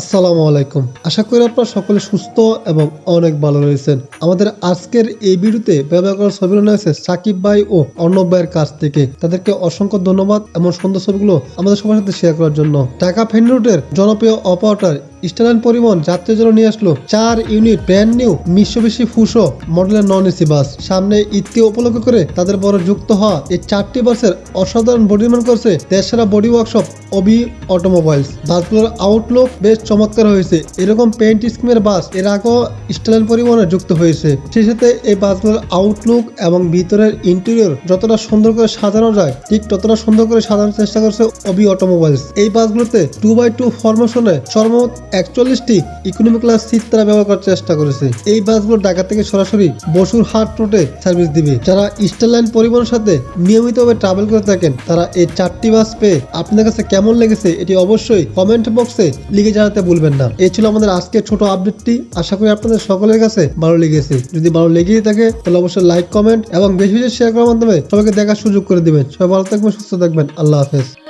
আসসালামু আলাইকুম। আশা করি আপনারা সকলে সুস্থ এবং অনেক ভালো রয়েছেন। আমাদের আজকের এই ভিডিওতে ব্যবহার করার ছবিগুলো হয়েছে সাকিব ভাই ও অর্ণব ভাইয়ের কাছ থেকে। তাদেরকে অসংখ্য ধন্যবাদ এমন সুন্দর ছবিগুলো আমাদের সবার সাথে শেয়ার করার জন্য। টাকা ফেন জনপ্রিয় অপারেটর স্টাইলাইন পরিবহন যাত্রীর জন্য নিয়ে আসলো চার unit brand new Mitsubishi Fuso মডেলের নন এসি বাস সামনে ঈদকে উপলক্ষ করে তাদের বড় যুক্ত হওয়া এই চারটি বাসের অসাধারণ বডি নির্মাণ করছে দেশসেরা বডি ওয়ার্কশপ অবি অটোমোবাইলস বাসগুলোর আউটলুক বেশ চমৎকার হয়েছে। এরকম পেইন্ট স্কিমের বাসের আগেও স্টাইল পরিবহনে যুক্ত হয়েছে। সেই সাথে এই বাসগুলোর আউটলুক এবং ভিতরের ইন্টেরিয়র যতটা সুন্দর করে সাজানো যায়, ঠিক ততটা সুন্দর করে সাজানোর চেষ্টা করছে অবি অটোমোবাইলস এই বাসগুলোতে টু বাই টু ফরমেশনে সর্বমোট একচল্লিশটি ইকোনমি ক্লাস সিট তারা ব্যবহার করার চেষ্টা করেছে। এই বাসগুলো ঢাকা থেকে সরাসরি বসুর হাট রোডে সার্ভিস দিবে। যারা ইস্টার লাইন পরিবহনের সাথে নিয়মিতভাবে ট্রাভেল করে থাকেন, তারা এই চারটি বাস পেয়ে আপনাদের কাছে কেমন লেগেছে এটি অবশ্যই কমেন্ট বক্সে লিখে জানাতে ভুলবেন না। এই ছিল আমাদের আজকের ছোট আপডেটটি আশা করি আপনাদের সকলের কাছে ভালো লেগেছে। যদি ভালো লেগেই থাকে, তাহলে অবশ্যই লাইক কমেন্ট এবং বেশি বেশি শেয়ার করার মাধ্যমে সবাইকে দেখার সুযোগ করে দিবেন। সবাই ভালো থাকবেন, সুস্থ থাকবেন। আল্লাহ হাফেজ।